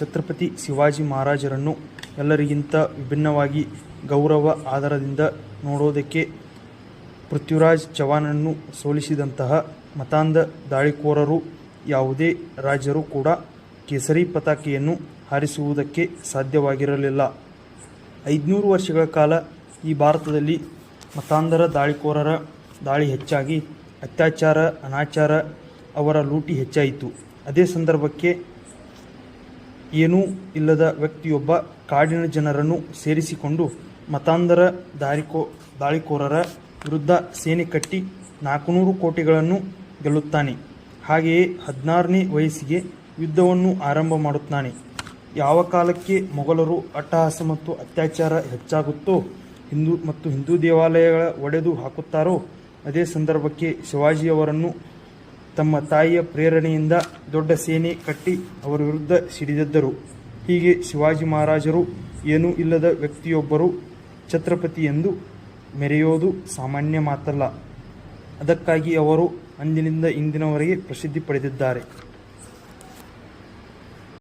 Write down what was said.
ಛತ್ರಪತಿ ಶಿವಾಜಿ ಮಹಾರಾಜರನ್ನು ಎಲ್ಲರಿಗಿಂತ ವಿಭಿನ್ನವಾಗಿ ಗೌರವ ಆದರದಿಂದ ನೋಡೋದಕ್ಕೆ ಪೃಥ್ವಿರಾಜ್ ಚವಾನನ್ನು ಸೋಲಿಸಿದಂತಹ ಮತಾಂಧ ದಾಳಿಕೋರರು ಯಾವುದೇ ರಾಜರು ಕೂಡ ಕೇಸರಿ ಪತಾಕೆಯನ್ನು ಹಾರಿಸುವುದಕ್ಕೆ ಸಾಧ್ಯವಾಗಿರಲಿಲ್ಲ. ಐದುನೂರು ವರ್ಷಗಳ ಕಾಲ ಈ ಭಾರತದಲ್ಲಿ ಮತಾಂಧರ ದಾಳಿಕೋರರ ದಾಳಿ ಹೆಚ್ಚಾಗಿ ಅತ್ಯಾಚಾರ, ಅನಾಚಾರ ಅವರ ಲೂಟಿ ಹೆಚ್ಚಾಯಿತು. ಅದೇ ಸಂದರ್ಭಕ್ಕೆ ಏನೂ ಇಲ್ಲದ ವ್ಯಕ್ತಿಯೊಬ್ಬ ಕಾಡಿನ ಜನರನ್ನು ಸೇರಿಸಿಕೊಂಡು ಮತಾಂಧರ ದಾರಿಕೋ, ದಾಳಿಕೋರರ ವಿರುದ್ಧ ಸೇನೆ ಕಟ್ಟಿ ನಾಲ್ಕುನೂರು ಕೋಟಿಗಳನ್ನು ಗೆಲ್ಲುತ್ತಾನೆ. ಹಾಗೆಯೇ ಹದಿನಾರನೇ ವಯಸ್ಸಿಗೆ ಯುದ್ಧವನ್ನು ಆರಂಭ ಮಾಡುತ್ತಾನೆ. ಯಾವ ಕಾಲಕ್ಕೆ ಮೊಘಲರು ಅಟ್ಟಹಾಸ ಮತ್ತು ಅತ್ಯಾಚಾರ ಹೆಚ್ಚಾಗುತ್ತೋ, ಹಿಂದೂ ಮತ್ತು ಹಿಂದೂ ದೇವಾಲಯಗಳ ಒಡೆದು ಹಾಕುತ್ತಾರೋ, ಅದೇ ಸಂದರ್ಭಕ್ಕೆ ಶಿವಾಜಿಯವರನ್ನು ತಮ್ಮ ತಾಯಿಯ ಪ್ರೇರಣೆಯಿಂದ ದೊಡ್ಡ ಸೇನೆ ಕಟ್ಟಿ ಅವರ ವಿರುದ್ಧ ಸಿಡಿದೆದ್ದರು. ಹೀಗೆ ಶಿವಾಜಿ ಮಹಾರಾಜರು ಏನೂ ಇಲ್ಲದ ವ್ಯಕ್ತಿಯೊಬ್ಬರು ಛತ್ರಪತಿ ಎಂದು ಮೆರೆಯೋದು ಸಾಮಾನ್ಯ ಮಾತಲ್ಲ. ಅದಕ್ಕಾಗಿ ಅವರು ಅಂದಿನಿಂದ ಇಂದಿನವರೆಗೆ ಪ್ರಸಿದ್ಧಿ ಪಡೆದಿದ್ದಾರೆ.